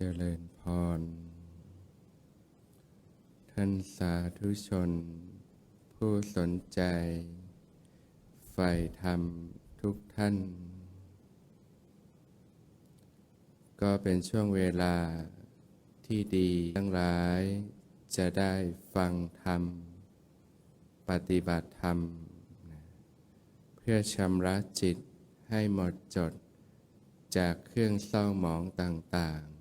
เจริญพร ท่านสาธุชน ผู้สนใจใฝ่ธรรมทุกท่าน ก็เป็นช่วงเวลาที่ดีทั้งหลายจะได้ฟังธรรม ปฏิบัติธรรม เพื่อชำระจิตให้หมดจดจากเครื่องเศร้าหมองต่าง ๆ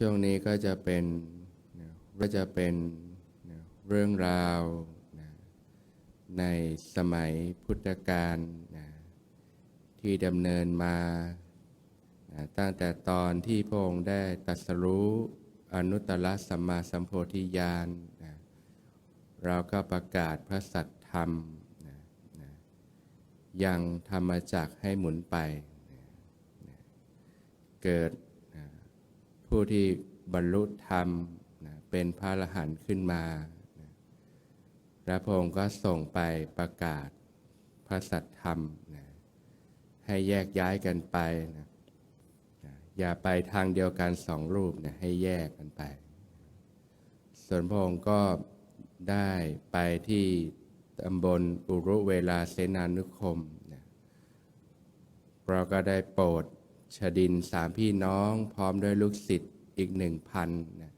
ช่วงนี้ก็จะเป็นก็จะเป็นเรื่องราวนะในสมัยพุทธกาลนะที่ดำเนินมานะตั้งแต่ตอนที่พระองค์ได้ตรัสรู้อนุตตรสัมมาสัมโพธิญาณนะเราก็ประกาศพระสัทธรรมนะนะยังธรรมจักให้หมุนไปนะนะเกิด ผู้ที่บรรลุธรรมนะเป็นพระอรหันต์ขึ้นมานะพระพระองค์ก็ส่งไปประกาศพระสัทธรรมนะให้แยกย้ายกันไปนะอย่าไปทางเดียวกันสองรูปนะให้แยกกันไป ส่วนพระองค์ก็ได้ไปที่ตำบลอุรุเวลาเสนานุคมนะเราก็ได้โปรด ชดินสามพี่น้องพร้อมด้วยลูกศิษย์อีกหนึ่งพันนะ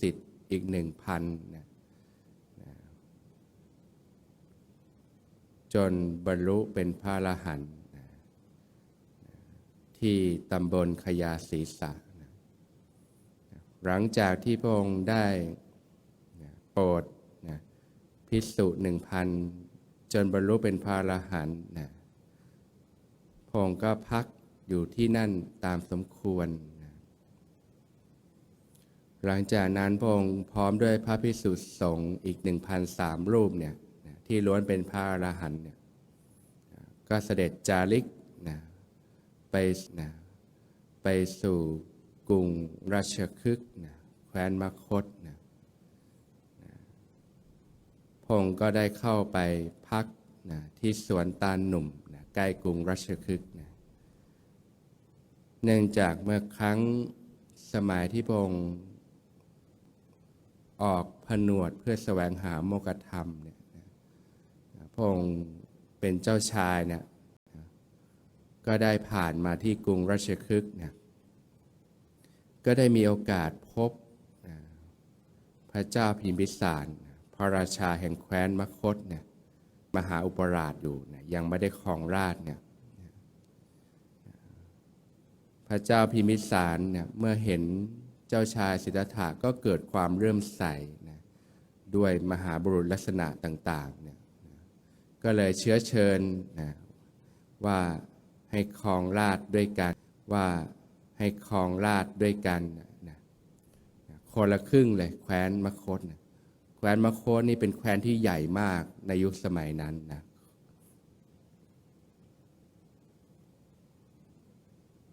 ศิษย์อีกหนึ่งพันนะจนบรรลุเป็นพระอรหันต์ที่ตำบลขยาศีสะนะหลังจากที่พระองค์ได้โปรดพิสุหนึ่งพันจนบรรลุเป็นพระอรหันต์พระองค์ก็พัก อยู่ที่นั่นตามสมควร หลังจากนั้นพระองค์พร้อมด้วยพระพิสุสงฆ์อีกหนึ่งพันสามรูปเนี่ยที่ล้วนเป็นพระอรหันต์เนี่ยก็เสด็จจาริกนะไปนะไปสู่กรุงราชคฤห์นะแคว้นมคตนะพงศ์ก็ได้เข้าไปพักนะที่สวนตาลหนุ่มนะใกล้กรุงรัชคฤห์ เนื่องจากเมื่อครั้งสมัยที่พงศ์ออกผนวดเพื่อแสวงหาโมกธรรมเนี่ยนะพงศ์เป็นเจ้าชายเนี่ยก็ได้ผ่านมาที่กรุงรัชคฤห์นะก็ได้มีโอกาสพบพระเจ้าพิมพิสาร พระราชาแห่งแคว้นมคตเนี่ยมหาอุปราชอยู่เนี่ยยังไม่ได้ครองราชเนี่ย พระเจ้าพิมิสารเนี่ยเมื่อเห็นเจ้าชายสิทธัตถะก็เกิดความเรื่มใสนะด้วยมหาบุรุษลักษณะต่างๆเนี่ยก็เลยเชื้อเชิญนะว่าให้ครองราชด้วยกันว่าให้ครองราชด้วยกันนะคนละครึ่งเลยแคว้นมคตนะแคว้นมคตนี่เป็นแคว้นที่ใหญ่มากในยุคสมัยนั้นนะ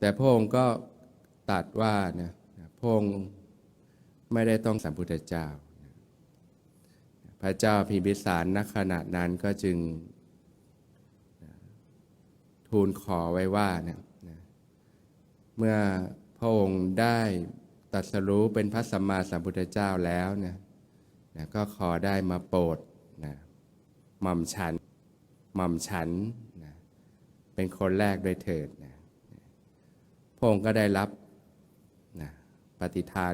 แต่พระองค์ก็ตัดว่านะพระองค์ไม่ได้ต้องสัมพุทธเจ้า พระเจ้าพิมพิสารณขณะนั้นก็จึง ทูลขอไว้ว่านะนะเมื่อพระองค์ได้ตรัสรู้เป็นพระสัมมาสัมพุทธเจ้าแล้วนะนะก็ขอได้มาโปรดนะหม่อมฉันหม่อมฉันนะเป็นคนแรกโดยเถิดน ระองค์ก็ได้รับนะปฏิทาน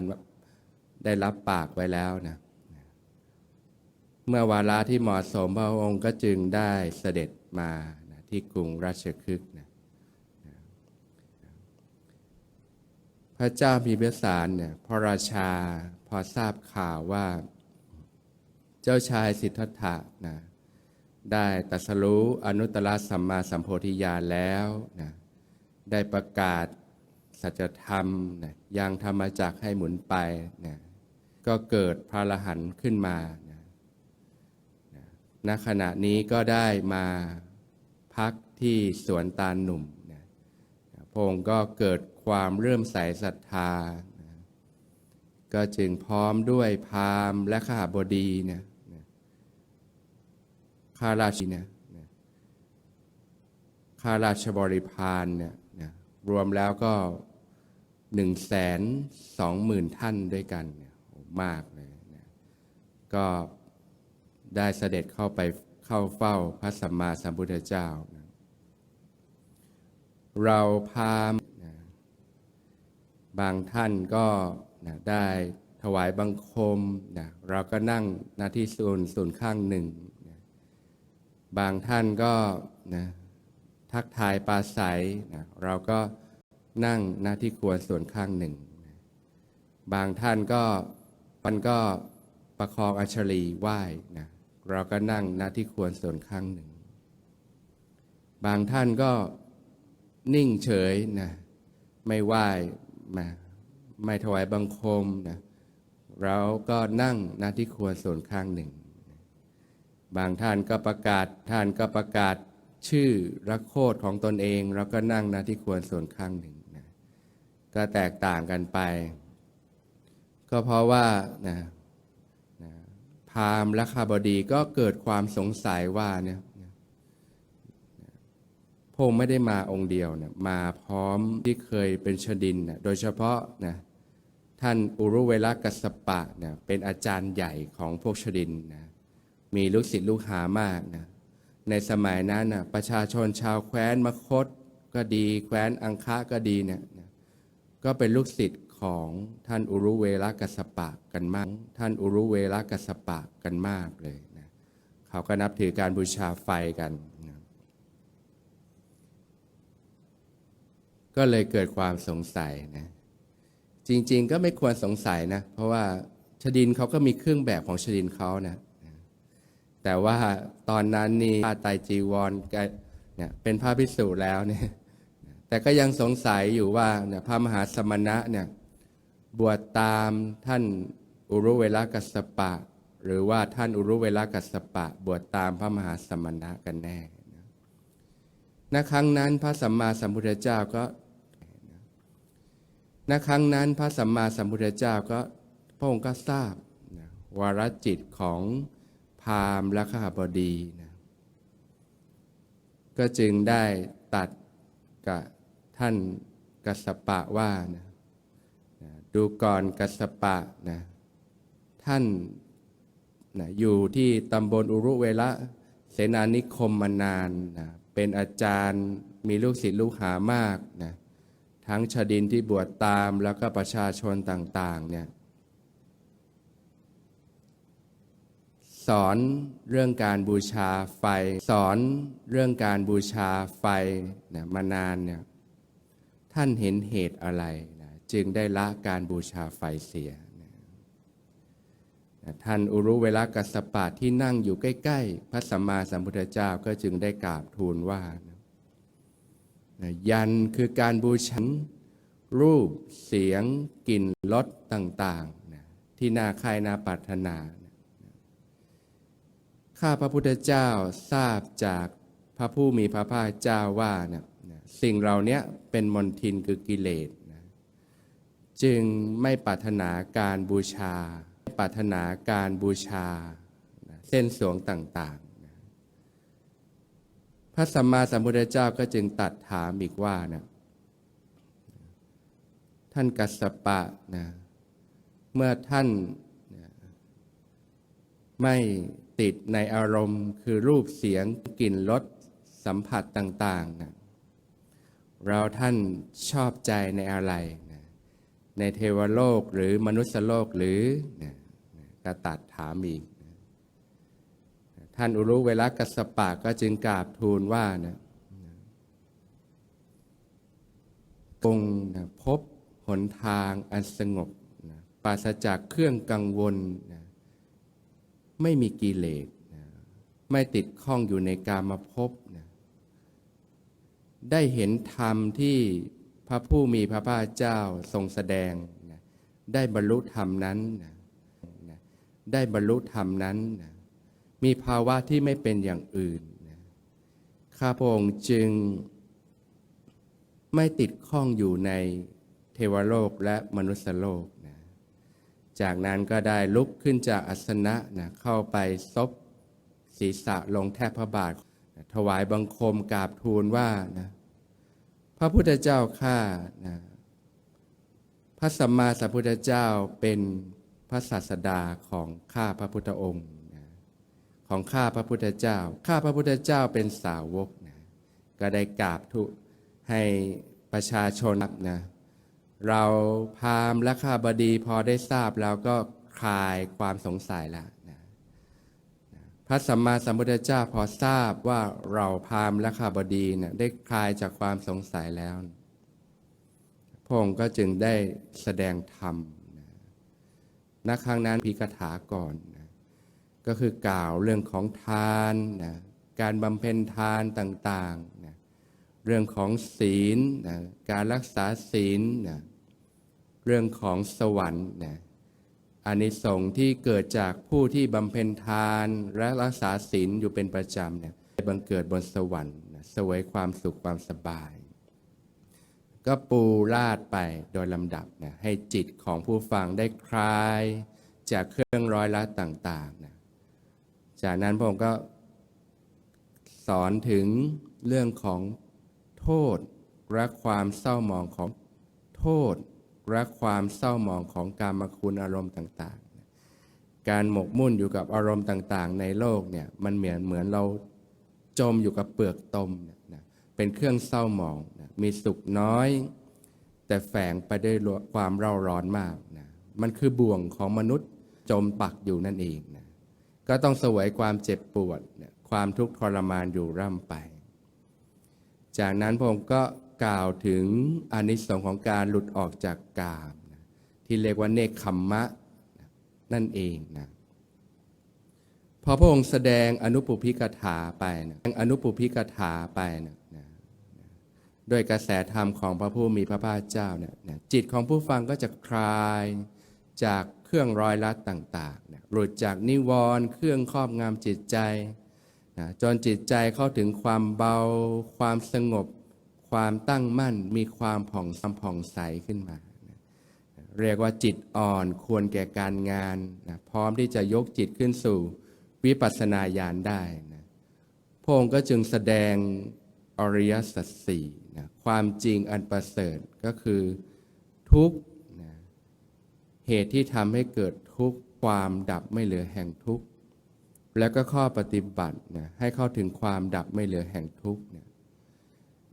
ได้รับปากไว้แล้วนะเมื่อวาระที่เหมาะสมพระองค์ก็จึงได้เสด็จมานะที่กรุงราชคฤห์นะพระเจ้าพิมพิสารเนี่ยพระราชาพอทราบข่าวว่า เจ้าชายสิทธัตถะนะได้ตัสรู้อนุตตรสัมมาสัมโพธิญาณแล้วนะได้ประกาศ สัจธรรมนะยังธรรมจักให้หมุนไปนะก็เกิดพระรหันต์ขึ้นมานะนะณขณะนี้ก็ได้มาพักที่สวนตาลหนุ่มนะนะพงค์ก็เกิดความเริ่มใสศรัทธานะก็จึงพร้อมด้วยพราหมณ์และข้าบดีเนี่ยนะข้าราชินะนะข้าราชบริพารเนี่ยนะรวมแล้วก็ หนึ่งแสนสองหมื่นท่านด้วยกันเนี่ยมากเลยนะก็ได้เสด็จเข้าไปเข้าเฝ้าพระสัมมาสัมพุทธเจ้านะเราพามนะบางท่านก็นะได้ถวายบังคมนะเราก็นั่งหน้าที่ส่วนส่วนข้างหนึ่งนะบางท่านก็นะทักทายปาศัยนะเราก็ นั่งหน้าที่ควรส่วนข้างหนึ่ง บางท่านก็มันก็ประคองอัญชลีไหว้นะเราก็นั่งหน้าที่ควรส่วนข้างหนึ่ง บางท่านก็นิ่งเฉยนะไม่ไหว้มาไม่ถวายบังคมนะเราก็นั่งหน้าที่ควรส่วนข้างหนึ่ง บางท่านก็ประกาศท่านก็ประกาศชื่อรักโคตของตนเองเราก็นั่งหน้าที่ควรส่วนข้างหนึ่ง ก็แตกต่างกันไป ก็เพราะว่านะนะพามและข้าบดีก็เกิดความสงสัยว่าเนี่ยพงไม่ได้มาองค์เดียวนะมาพร้อมที่เคยเป็นชดินนะโดยเฉพาะนะท่านอุรุเวลกัสปะนะเป็นอาจารย์ใหญ่ของพวกชดินนะมีลูกศิษย์ลูกหามากนะในสมัยนั้นนะประชาชนชาวแคว้นมคตก็ดี แคว้นอังคะก็ดีเนี่ย ก็เป็นลูกศิษย์ของท่านอุรุเวลกัสปะกันมาก ท่านอุรุเวลกัสปะกันมากเลยนะเขาก็นับถือการบูชาไฟกันนะก็เลยเกิดความสงสัยนะจริง ๆ ก็ไม่ควรสงสัยนะ เพราะว่าชดินเขาก็มีเครื่องแบบของชดินเขานะ แต่ว่าตอนนั้นนี่ผ้าไตรจีวรเนี่ยเป็นพระพิสุแล้วเนี่ย แต่ก็ยังสงสัยอยู่ว่าเนี่ยพระมหาสมณะเนี่ยบวชตามท่านอุรุเวลกัสสปะ หรือว่าท่านอุรุเวลกัสสปะ บวชตามพระมหาสมณะกันแน่นะณครั้งนั้นพระสัมมาสัมพุทธเจ้าก็ณครั้งนั้นพระสัมมาสัมพุทธเจ้าก็พระองค์ก็ทราบนะวารจิตของพราหมณ์และข้าบดีนะก็จึงได้ตัดกับ ท่านกัสปะว่านะดูก่อนกัสสปะนะท่านนะอยู่ที่ตำบลอุรุเวละเสนานิคมมานานนะเป็นอาจารย์มีลูกศิษย์ลูกหามากนะทั้งชดินที่บวชตามแล้วก็ประชาชนต่างๆเนี่ยสอนเรื่องการบูชาไฟ สอนเรื่องการบูชาไฟนะมานานเนี่ย ท่านเห็นเหตุอะไรนะจึงได้ละการบูชาไฟเสียนะท่านอุรุเวลากัสสปะที่นั่งอยู่ใกล้ๆ พระสัมมาสัมพุทธเจ้าก็จึงได้กราบทูลว่านะยันคือการบูชารูปเสียงกลิ่นรสต่างๆนะที่น่าใครน่าปรารถนาข้าพระพุทธเจ้าทราบจากพระผู้มีพระภาคเจ้าว่านะ สิ่งเราเนี้ยเป็นมนทินคือกิเลสนะจึงไม่ปรารถนาการบูชา ปรารถนาการบูชา เส้นสวงต่างๆ พระสัมมาสัมพุทธเจ้าก็จึงตัดถามอีกว่านะท่านกัสสปะนะเมื่อท่านไม่ติดในอารมณ์คือรูปเสียงกลิ่นรสสัมผัสต่างๆนะ เราท่านชอบใจในอะไรนะในเทวโลกหรือมนุษยโลกหรือนะนะตัดถามอีกนะท่านอุรุเวลากัสสปะก็จึงกราบทูลว่านะนะองค์นะพบหนทางอันสงบนะปราศจากเครื่องกังวลนะไม่มีกิเลสนะไม่ติดข้องอยู่ในกามภพนะ ได้เห็นธรรมที่พระผู้มีพระภาคเจ้าทรงแสดง ได้บรรลุธรรมนั้น ได้บรรลุธรรมนั้น มีภาวะที่ไม่เป็นอย่างอื่น ข้าพระองค์จึงไม่ติดข้องอยู่ในเทวโลกและมนุษยโลกจากนั้นก็ได้ลุกขึ้นจากอัสนะนะเข้าไปซบศีรษะลงแทบพระบาท ถวายบังคมกราบทูลว่านะพระพุทธเจ้าข้านะพระสัมมาสัมพุทธเจ้าเป็นพระศาสดาของข้าพระพุทธองค์นะของข้าพระพุทธเจ้า ข้าพระพุทธเจ้าเป็นสาวกนะก็ได้กราบทุให้ประชาชนรับนะเราพามและข้าบดีพอได้ทราบแล้วก็คลายความสงสัยแล้วนะนะ พระสัมมาสัมพุทธเจ้าพอทราบว่าเราพามและข้าบดีเนะได้คลายจากความสงสัยแล้วพระองค์ก็จึงได้แสดงธรรมนะณครั้งนั้นพิกถาก่อนนะก็คือกล่าวเรื่องของทานนะการบำเพ็ญทานต่างๆนะเรื่องของศีลนะการรักษาศีลนะเรื่องของสวรรค์นะ อานิสงส์ที่เกิดจากผู้ที่บำเพ็ญทานและรักษาศีลอยู่เป็นประจำเนี่ยบังเกิดบนสวรรค์สวยความสุขความสบาย ก็ปูราดไปโดยลำดับนะให้จิตของผู้ฟังได้คลาย จากเครื่องร้อยลัดต่างๆนะจากนั้นพระองค์ก็สอนถึงเรื่องของโทษและความเศร้าหมองของโทษ และความเศร้าหมองของการมาคุณอารมณ์ต่าง ๆ การหมกมุ่นอยู่กับอารมณ์ต่างๆ ในโลกเนี่ยมันเหมือนเหมือนเราจมอยู่กับเปลือกตมเนี่ยนะเป็นเครื่องเศร้าหมองนะมีสุขน้อย แต่แฝงไปด้วยความเร่าร้อนมากนะมันคือบ่วงของมนุษย์จมปักอยู่นั่นเองนะก็ต้องเสวยความเจ็บปวดนะความทุกข์ทรมานอยู่ร่ำไป จากนั้นพระองค์ก็ กล่าวถึงอนิสงส์ของการหลุดออกจากกามนะที่เรียกว่าเนคขมมะนะนั่นเองนะพอพระองค์แสดงอนุปุพิกถาไปนะอนุปุพิกถาไปนะนะด้วยกระแสธรรมของพระผู้มีพระภาคเจ้าเนี่ยจิตของผู้ฟังก็จะคลายจากเครื่องร้อยลัดต่างๆนะหลุดจากนิวรณ์เครื่องครอบงำจิตใจนะจนจิตใจเข้าถึงความเบา ความสงบ ความตั้งมั่นมีความผ่องซำผ่องใสขึ้นมา เรียกว่าจิตอ่อนควรแก่การงานนะพร้อมที่จะยกจิตขึ้นสู่วิปัสสนาญาณได้นะพระองค์ก็จึงแสดงอริยสัจสี่นะความจริงอันประเสริฐก็คือทุกนะเหตุที่ทำให้เกิดทุกความดับไม่เหลือแห่งทุกแล้วก็ข้อปฏิบัตินะให้เข้าถึงความดับไม่เหลือแห่งทุกเนี่ย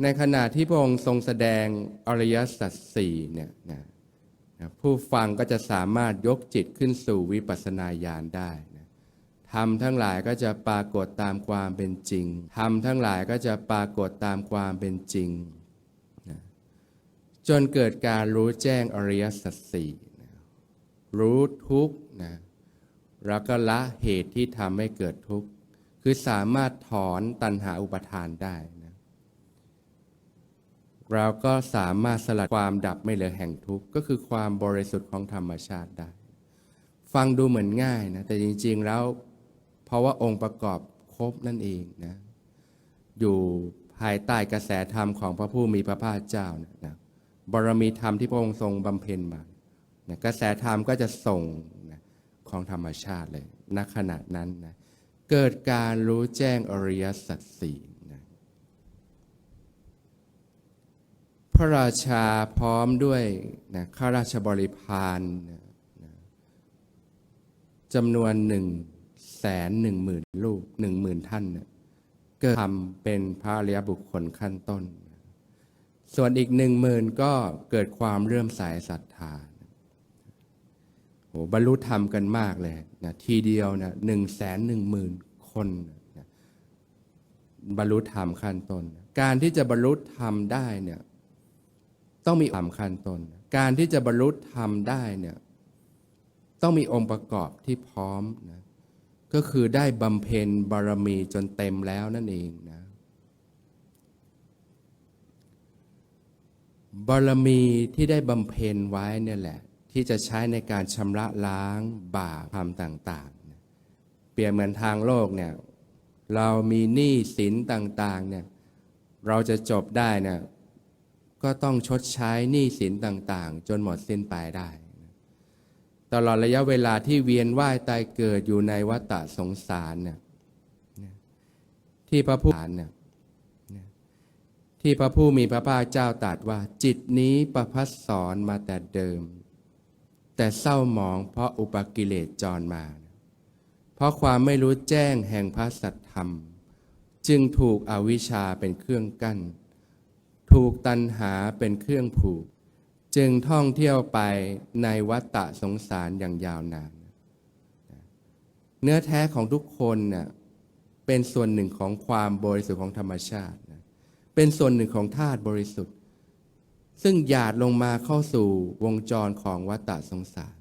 ในขณะที่พระองค์ทรงแสดงอริยสัจสี่เนี่ยนะนะผู้ฟังก็จะสามารถยกจิตขึ้นสู่วิปัสสนาญาณได้นะธรรมทั้งหลายก็จะปรากฏตามความเป็นจริงธรรมทั้งหลายก็จะปรากฏตามความเป็นจริงนะจนเกิดการรู้แจ้งอริยสัจสี่นะรู้ทุกข์นะแล้วก็ละเหตุที่ทำให้เกิดทุกข์คือสามารถถอนตัณหาอุปทานได้ เราก็สามารถสลัดความดับไม่เหลือแห่งทุกข์ ก็คือความบริสุทธิ์ของธรรมชาติได้ ฟังดูเหมือนง่ายนะ แต่จริง ๆ แล้ว เพราะว่าองค์ประกอบครบนั่นเองนะ อยู่ภายใต้กระแสธรรมของพระผู้มีพระภาคเจ้านะนะบารมีธรรมที่พระองค์ทรงบำเพ็ญมานะกระแสธรรมก็จะส่งนะของธรรมชาติเลยณขณะนั้นนะเกิดการรู้แจ้งอริยสัจสี่นะ พระราชาพร้อมด้วยนะข้าราชบริพารนะจำนวนหนึ่งแสนหนึ่งหมื่นลูกหนึ่งหมื่นท่านนะเกิดทำเป็นพระอริยบุคคลขั้นต้น ส่วนอีกหนึ่งหมื่นก็เกิดความเรื่อมใสศรัทธาโหบรรลุธรรมกันมากเลยนะทีเดียวนะหนึ่งแสนหนึ่งหมื่นคนนะบรรลุธรรมขั้นต้น การที่จะบรรลุธรรมได้เนี่ย ต้องมีธรรมขั้นต้นการที่จะบรรลุธรรมได้เนี่ยต้องมีองค์ประกอบที่พร้อมนะก็คือได้บำเพ็ญบารมีจนเต็มแล้วนั่นเองนะบารมีที่ได้บำเพ็ญไว้เนี่ยแหละ ที่จะใช้ในการชำระล้างบาปธรรมต่างๆ เปรียบเหมือนทางโลกเนี่ยเรามีหนี้สินต่างๆเนี่ยเราจะจบได้เนี่ย ก็ต้องชดใช้หนี้สินต่างๆ จนหมดสิ้นไปได้ ตลอดระยะเวลาที่เวียนว่ายตายเกิดอยู่ในวัฏสงสารเนี่ยที่พระผู้เนี่ยที่พระผู้มีพระภาคเจ้าตรัสว่า จิตนี้ประพัสสอนมาแต่เดิม แต่เศร้าหมองเพราะอุปกิเลสจรมา เพราะความไม่รู้แจ้งแห่งพระสัทธรรม จึงถูกอวิชชาเป็นเครื่องกั้น ถูกตัณหาเป็นเครื่องผูก จึงท่องเที่ยวไปในวัฏฏะสงสารอย่างยาวนาน เนื้อแท้ของทุกคนน่ะเป็นส่วนหนึ่งของความบริสุทธิ์ของธรรมชาตินะเป็นส่วนหนึ่งของธาตุบริสุทธิ์ ซึ่งหยาดลงมาเข้าสู่วงจรของวัฏฏะสงสาร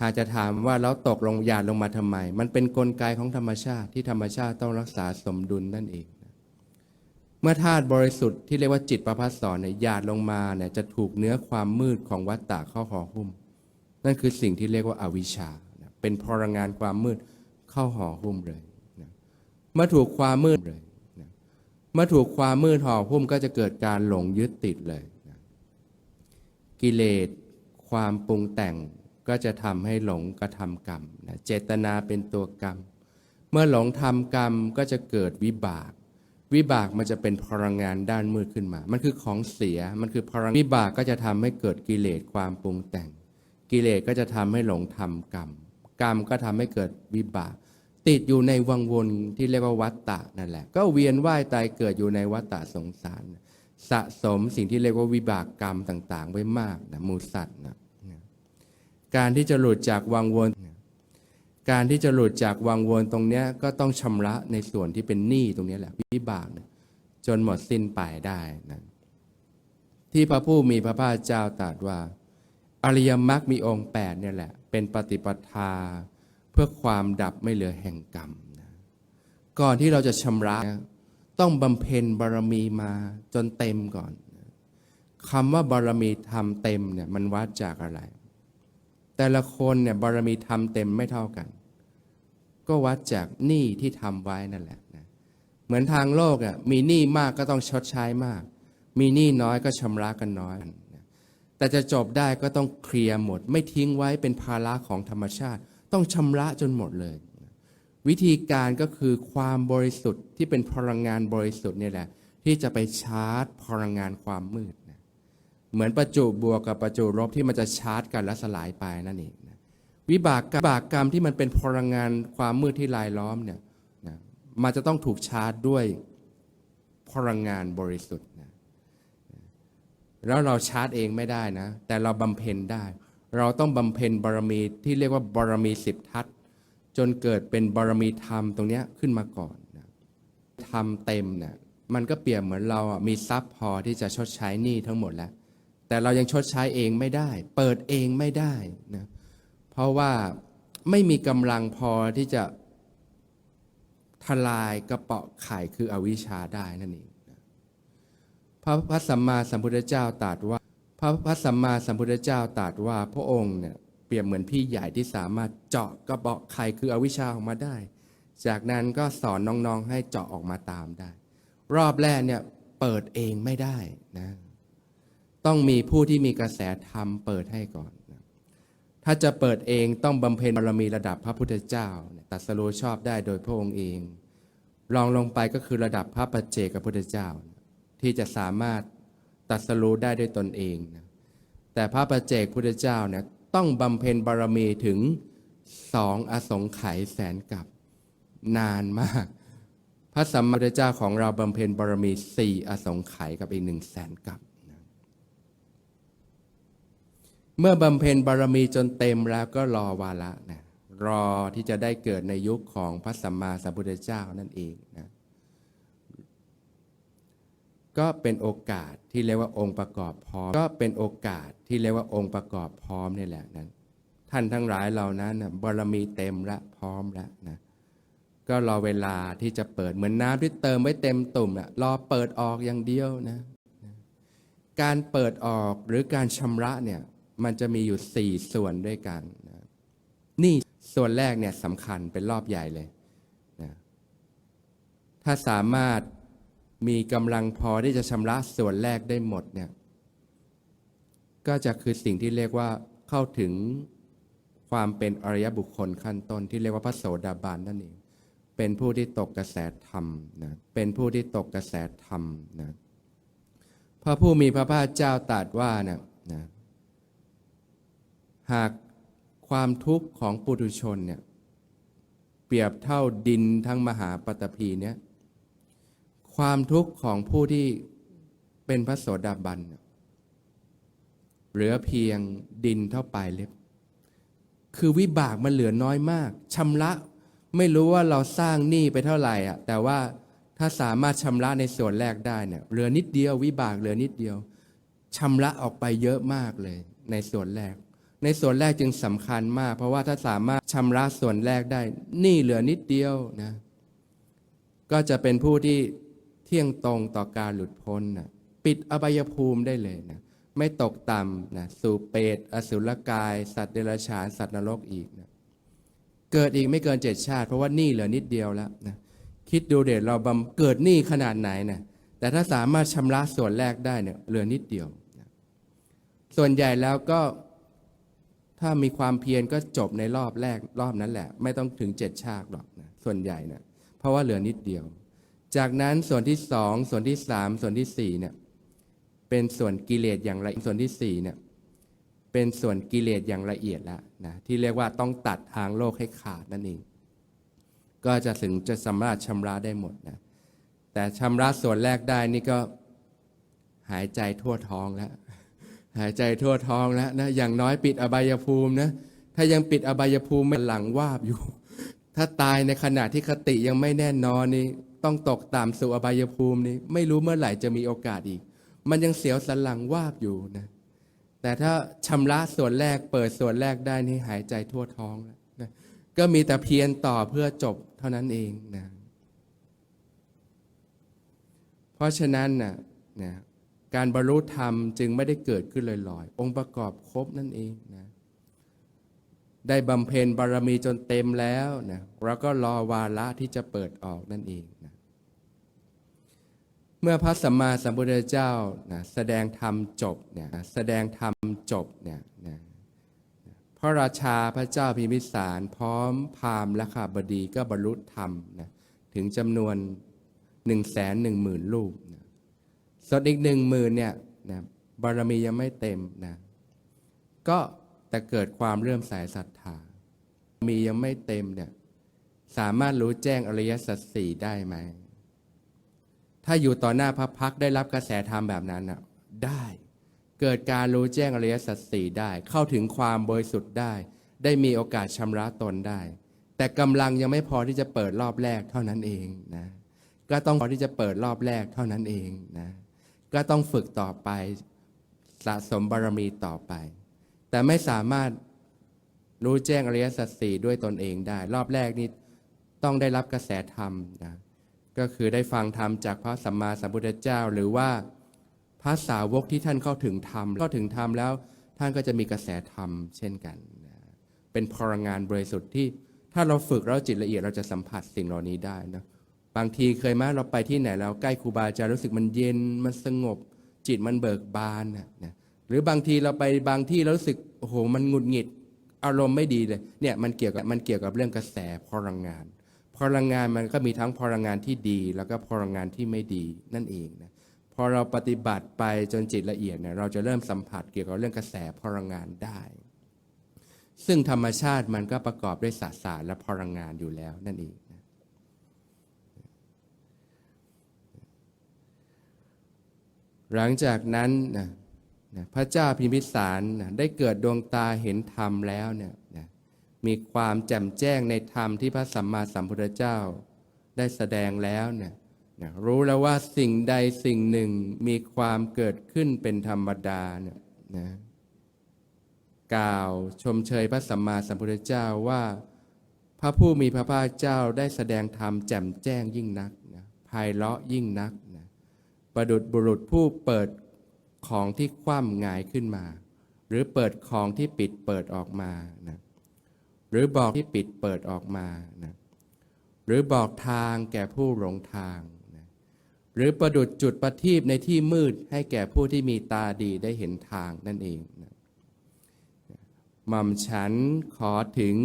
หากจะถามว่าแล้วตกลงหยาดลงมาทำไม มันเป็นนกลไกของธรรมชาติที่ธรรมชาติต้องรักษาสมดุลนั่นเอง เมื่อธาตุบริสุทธิ์ที่เรียกว่าจิตประพัสสอนเนี่ยหยาดลงมาเนี่ยจะถูกเนื้อความมืดของวัฏฏะเข้าห่อหุ้ม นั่นคือสิ่งที่เรียกว่าอาวิชชา เป็นพลังงานความมืดเข้าห่อหุ้มเลยเมื่อถูกความมืดเลยเมื่อถูกความมืดห่อหุ้มก็จะเกิดการหลงยึดติดเลย กิเลสความปรุงแต่งก็จะทำให้หลงกระทำกรรมนะเจตนาเป็นตัวกรรม เมื่อหลงทำกรรมก็จะเกิดวิบาก วิบากมันจะเป็นพลังงานด้านมืดขึ้นมา มันคือของเสีย มันคือพลังวิบากก็จะทำให้เกิดกิเลสความปรุงแต่ง กิเลสก็จะทำให้หลงทำกรรม กรรมก็ทำให้เกิดวิบาก ติดอยู่ในวังวนที่เรียกว่าวัฏฏะนั่นแหละ ก็เวียนว่ายตายเกิดอยู่ในวัฏฏะสงสาร สะสมสิ่งที่เรียกว่าวิบากกรรมต่าง ๆ ไว้มากนะมูสัตว์นะการที่จะหลุดจากวังวน การที่จะหลุดจากวังวนตรงเนี้ยก็ต้องชำระในส่วนที่เป็นหนี้ตรงนี้แหละวิบากนี่ยจนหมดสิ้นไปได้นะที่พระผู้มีพระภาคเจ้าตรัสว่า อริยมรรคมีองค์แปดเนี่ยแหละ เป็นปฏิปทาเพื่อความดับไม่เหลือแห่งกรรมนะก่อนที่เราจะชำระนะต้องบำเพ็ญบารมีมาจนเต็มก่อนนะคำว่าบารมีทำเต็มเนี่ยมันวัดจากอะไร แต่ละคนเนี่ยบารมีทำเต็มไม่เท่ากัน ก็วัดจากหนี้ที่ทำไว้นั่นแหละนะเหมือนทางโลกอะมีหนี้มากก็ต้องชดใช้มาก มีหนี้น้อยก็ชำระกันน้อยแต่จะจบได้ก็ต้องเคลียร์หมด ไม่ทิ้งไว้เป็นภาระของธรรมชาติ ต้องชำระจนหมดเลย วิธีการก็คือความบริสุทธิ์ที่เป็นพลังงานบริสุทธิ์นี่แหละ ที่จะไปชาร์จพลังงานความมืด เหมือนประจุบวกกับประจุลบที่มันจะชาร์จกันและสลายไปนั่นเองนะวิบากกรรมบากกรรมที่มันเป็นพลังงานความมืดที่ลายล้อมเนี่ยนะมันจะต้องถูกชาร์จด้วยพลังงานบริสุทธิ์นะแล้วเราชาร์จเองไม่ได้นะ แต่เราบำเพ็ญได้ เราต้องบำเพ็ญบารมีที่เรียกว่าบารมีสิบทัศจนเกิดเป็นบารมีธรรมตรงเนี้ยขึ้นมาก่อนนะธรรมเต็มเนี่ยมันก็เปรียบเหมือนเราอะมีทรัพย์พอที่จะชดใช้หนี้ทั้งหมดแล้ว แต่เรายังชดใช้เองไม่ได้ เปิดเองไม่ได้นะเพราะว่าไม่มีกำลังพอที่จะทลายกระเปาะไข่คืออวิชชาได้นั่นเองพระพระสัมมาสัมพุทธเจ้าตรัสว่า พระพระสัมมาสัมพุทธเจ้าตรัสว่า พระองค์เนี่ยเปรียบเหมือนพี่ใหญ่ที่สามารถเจาะกระเปาะไข่คืออวิชชาออกมาได้ จากนั้นก็สอนน้องๆให้เจาะออกมาตามได้ รอบแรกเนี่ยเปิดเองไม่ได้นะ ต้องมีผู้ที่มีกระแสธรรมเปิดให้ก่อน ถ้าจะเปิดเองต้องบำเพ็ญบารมีระดับพระพุทธเจ้าตรัสรู้ชอบได้โดยพระองค์เองรองลงไปก็คือระดับพระปัจเจกพุทธเจ้า ที่จะสามารถตรัสรู้ได้ด้วยตนเองนะแต่พระปัจเจกพุทธเจ้าเนี่ยต้องบำเพ็ญบารมีถึงสองอสงไขยแสนกับนานมาก พระสัมมาสัมพุทธเจ้าของเราบำเพ็ญบารมีสี่อสงไขยกับอีกหนึ่งแสนกับนะ เมื่อบำเพ็ญบารมีจนเต็มแล้วก็รอวาระนะรอที่จะได้เกิดในยุคของพระสัมมาสัมพุทธเจ้านั่นเองนะก็เป็นโอกาสที่เรียกว่าองค์ประกอบพร้อม ก็เป็นโอกาสที่เรียกว่าองค์ประกอบพร้อมนี่แหละนั้น ท่านทั้งหลายเหล่านั้นนะบารมีเต็มและพร้อมแล้วนะก็รอเวลาที่จะเปิดเหมือนน้ำที่เติมไว้เต็มตุ่มอะรอเปิดออกอย่างเดียวนะ การเปิดออกหรือการชำระเนี่ย มันจะมีอยู่สี่ส่วนด้วยกันนะนี่ส่วนแรกเนี่ยสำคัญเป็นรอบใหญ่เลยนะถ้าสามารถมีกำลังพอที่จะชำระส่วนแรกได้หมดเนี่ยก็จะคือสิ่งที่เรียกว่าเข้าถึงความเป็นอริยบุคคลขั้นต้นที่เรียกว่าพระโสดาบันนั่นเอง เป็นผู้ที่ตกกระแสธรรมนะ เป็นผู้ที่ตกกระแสธรรมนะ พระผู้มีพระภาคเจ้าตรัสว่านะนะ หากความทุกข์ของปุถุชนเนี่ยเปรียบเท่าดินทั้งมหาปฐพีเนี่ยความทุกข์ของผู้ที่เป็นพระโสดาบันเหลือเพียงดินเท่าปลายเล็บ คือวิบากมันเหลือน้อยมากชำระไม่รู้ว่าเราสร้างหนี้ไปเท่าไหร่อะแต่ว่าถ้าสามารถชำระในส่วนแรกได้เนี่ยเหลือนิดเดียว วิบากเหลือนิดเดียวชำระออกไปเยอะมากเลยในส่วนแรก ในส่วนแรกจึงสำคัญมาก เพราะว่าถ้าสามารถชำระส่วนแรกได้หนี้เหลือนิดเดียวนะ ก็จะเป็นผู้ที่เที่ยงตรงต่อการหลุดพ้นนะปิดอบายภูมิได้เลยนะไม่ตกต่ำนะสู่เปรตอสุรกาย สัตว์เดรัจฉานสัตว์นรกอีกนะเกิดอีกไม่เกินเจ็ดชาติ เพราะว่าหนี้เหลือนิดเดียวแล้วนะคิดดูเด็ดเราบำเกิดหนี้ขนาดไหนนะแต่ถ้าสามารถชำระส่วนแรกได้เนี่ยเหลือนิดเดียวนะส่วนใหญ่แล้วก็ ถ้ามีความเพียรก็จบในรอบแรกรอบนั้นแหละ ไม่ต้องถึงเจ็ดชาติหรอกนะส่วนใหญ่นะเพราะว่าเหลือนิดเดียว จากนั้นส่วนที่สองส่วนที่สามส่วนที่สี่เนี่ยเป็นส่วนกิเลสอย่างละส่วนที่สี่เนี่ยเป็นส่วนกิเลสอย่างละเอียดแล้วนะที่เรียกว่าต้องตัดทางโลกให้ขาดนั่นเอง ก็จะถึงจะสามารถชำระได้หมดนะแต่ชำระส่วนแรกได้นี่ก็หายใจทั่วท้องแล้ว หายใจทั่วท้องแล้วนะอย่างน้อยปิดอบายภูมินะถ้ายังปิดอบายภูมิไม่หลังวาบอยู่ ถ้าตายในขณะที่คติยังไม่แน่นอนนี่ต้องตกตามสู่อบายภูมินี่ไม่รู้เมื่อไหร่จะมีโอกาสอีก มันยังเสียวสันหลังวาบอยู่นะแต่ถ้าชำระส่วนแรกเปิดส่วนแรกได้นี่หายใจทั่วท้องแล้วนะก็มีแต่เพียรต่อเพื่อจบเท่านั้นเองนะเพราะฉะนั้นนะนะ การบรรลุธรรมจึงไม่ได้เกิดขึ้นลอยๆ องค์ประกอบครบนั่นเองนะได้บำเพ็ญบารมีจนเต็มแล้วนะเราก็รอวาระที่จะเปิดออกนั่นเองนะเมื่อพระสัมมาสัมพุทธเจ้านะแสดงธรรมจบเนี่ยแสดงธรรมจบเนี่ยนะพระราชาพระเจ้าพิมพิสารพร้อมพามและขาบดีก็บรรลุธรรมนะถึงจำนวนหนึ่งแสนหนึ่งหมื่นลูกนะ ส่วนอีกหนึ่งหมื่นเนี่ยนะบารมียังไม่เต็มนะก็แต่เกิดความเริ่มสายศรัทธา มียังไม่เต็มเนี่ยสามารถรู้แจ้งอริยสัจสี่ได้ไหม ถ้าอยู่ต่อหน้าพระพักได้รับกระแสธรรมแบบนั้นน่ะได้เกิดการรู้แจ้งอริยสัจสี่ได้ เข้าถึงความบริสุทธิ์ได้ ได้มีโอกาสชำระตนได้ แต่กำลังยังไม่พอที่จะเปิดรอบแรกเท่านั้นเองนะก็ต้องพอที่จะเปิดรอบแรกเท่านั้นเองนะ ก็ต้องฝึกต่อไป สะสมบารมีต่อไป แต่ไม่สามารถรู้แจ้งอริยสัจสี่ด้วยตนเองได้ รอบแรกนี้ต้องได้รับกระแสธรรมนะก็คือได้ฟังธรรมจากพระสัมมาสัมพุทธเจ้า หรือว่าพระสาวกที่ท่านเข้าถึงธรรมเข้าถึงธรรมแล้วท่านก็จะมีกระแสธรรมเช่นกันนะเป็นพลังงานบริสุทธิ์ที่ถ้าเราฝึกแล้วจิตละเอียดเราจะสัมผัสสิ่งเหล่านี้ได้นะ บางทีเคยไหมเราไปที่ไหนแล้วใกล้ครูบาอาจารย์รู้สึกมันเย็นมันสงบ จิตมันเบิกบานนะนะหรือบางทีเราไปบางที่แล้วรู้สึกโอ้โหมันหงุดหงิด อารมณ์ไม่ดีเลยเนี่ยมันเกี่ยวกับมันเกี่ยวกับเรื่องกระแสพลังงาน พลังงานมันก็มีทั้งพลังงานที่ดี แล้วก็พลังงานที่ไม่ดีนั่นเองนะพอเราปฏิบัติไปจนจิตละเอียดเนี่ยเราจะเริ่มสัมผัสเกี่ยวกับเรื่องกระแสพลังงานได้ ซึ่งธรรมชาติมันก็ประกอบด้วยสสารและพลังงานอยู่แล้วนั่นเองนะ หลังจากนั้นนะนะพระเจ้าพิมพิสารนะได้เกิดดวงตาเห็นธรรมแล้วเนี่ยนะมีความแจ่มแจ้งในธรรมที่พระสัมมาสัมพุทธเจ้า ได้แสดงแล้วเนี่ยนะรู้แล้วว่าสิ่งใดสิ่งหนึ่งมีความเกิดขึ้นเป็นธรรมดาเนี่ยนะกล่าวชมเชยพระสัมมาสัมพุทธเจ้าว่า พระผู้มีพระภาคเจ้าได้แสดงธรรมแจ่มแจ้งยิ่งนักนะไพเราะยิ่งนัก ประดุดบุรุษผู้เปิดของที่คว่ำงายขึ้นมา หรือเปิดของที่ปิดเปิดออกมานะหรือบอกที่ปิดเปิดออกมานะหรือบอกทางแก่ผู้หลงทางนะหรือประดุดจุดประทีปในที่มืดให้แก่ผู้ที่มีตาดีได้เห็นทางนั่นเองนะหม่อมฉันขอถึง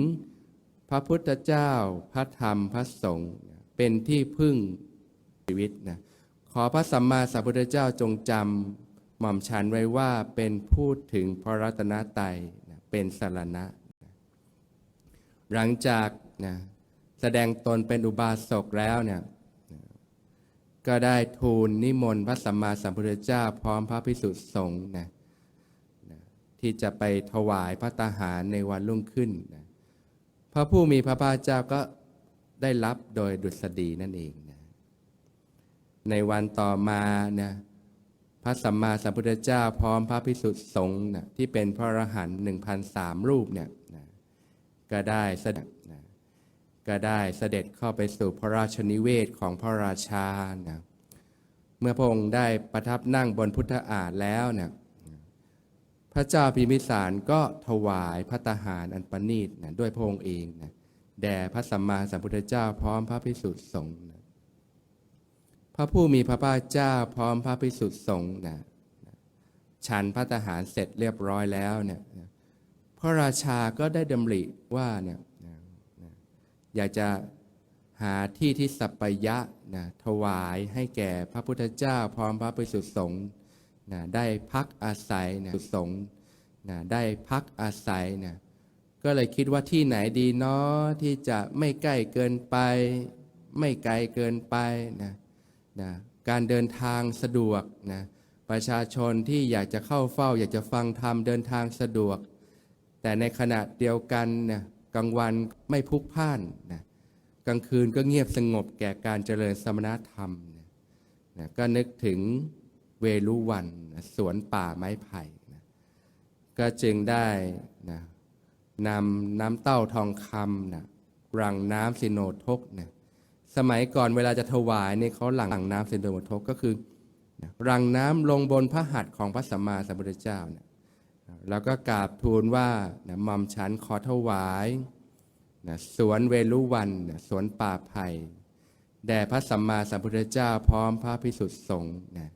พระพุทธเจ้า พระธรรม พระสงฆ์เป็นที่พึ่งชีวิตนะ ขอพระสัมมาสัมพุทธเจ้าจงจำหม่อมฉันไว้ว่าเป็นพูดถึงพระรัตนตรัยเป็นสารณะ หลังจากนะแสดงตนเป็นอุบาสกแล้วเนี่ยก็ได้ทูลนิมนต์พระสัมมาสัมพุทธเจ้าพร้อมพระพิสุทธิสงฆ์นะที่จะไปถวายพระตาหารในวันรุ่งขึ้นนะพระผู้มีพระภาคเจ้าก็ได้รับโดยดุษฎีนั่นเอง ในวันต่อมานะพระสัมมาสัมพุทธเจ้าพร้อมพระพิสุทธิสงฆ์นะที่เป็นพระอรหันต์หนึ่งพันสามรูปเนี่ยนะก็ได้เสด็จนะก็ได้เสด็จเข้าไปสู่พระราชนิเวศของพระราชานะเมื่อพระองค์ได้ประทับนั่งบนพุทธอาฏแล้วเนี่ยพระเจ้าพิมิสารก็ถวายพระตาหารอันประณีตนะด้วยพระองค์เองนะแด่พระสัมมาสัมพุทธเจ้าพร้อมพระพิสุทธิสงฆ์นะ พระผู้มีพระภาคเจ้าพร้อมพระพิสุทธิสงฆ์นะฉันพระตาหารเสร็จเรียบร้อยแล้วเนี่ยพระราชาก็ได้ดำริว่าเนี่ยอยากจะหาที่ที่สัปปายะนะถวายให้แก่พระพุทธเจ้า พร้อมพระพิสุทธิสงฆ์นะได้พักอาศัยนะสงฆ์นะได้พักอาศัยนะก็เลยคิดว่าที่ไหนดีเนาะที่จะไม่ใกล้เกินไป ไม่ไกลเกินไปนะ นะการเดินทางสะดวกนะประชาชนที่อยากจะเข้าเฝ้า อยากจะฟังธรรมเดินทางสะดวก แต่ในขณะเดียวกันนะกลางวันไม่พลุกพล่านนะกลางคืนก็เงียบสงบแก่การเจริญสมณธรรมนะนะก็นึกถึงเวลุวันนะสวนป่าไม้ไผ่นะก็จึงได้นะนำน้ำเต้าทองคำนะรังน้ำสิโนทกนะ สมัยก่อนเวลาจะถวายเนี่ยเขาหลั่งน้ำสิโนทกก็คือนะรังน้ำลงบนพระหัตถ์ของพระสัมมาสัมพุทธเจ้าเนะแล้วก็กราบทูลว่านะหมอมฉันขอถวายนะสวนเวลุวันนะสวนป่าไผ่แด่พระสัมมาสัมพุทธเจ้าพร้อมพระพิสุทธิสงฆ์นะ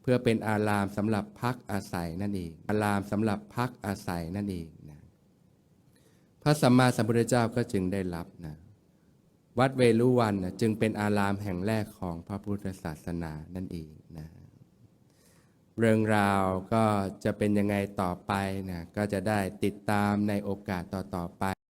เพื่อเป็นอารามสำหรับพักอาศัยนั่นเอง อารามสำหรับพักอาศัยนั่นเองนะพระสัมมาสัมพุทธเจ้าก็จึงได้รับนะ วัดเวลุวันจึงเป็นอารามแห่งแรกของพระพุทธศาสนานั่นเองนะเรื่องราวก็จะเป็นยังไงต่อไปนะก็จะได้ติดตามในโอกาสต่อๆไป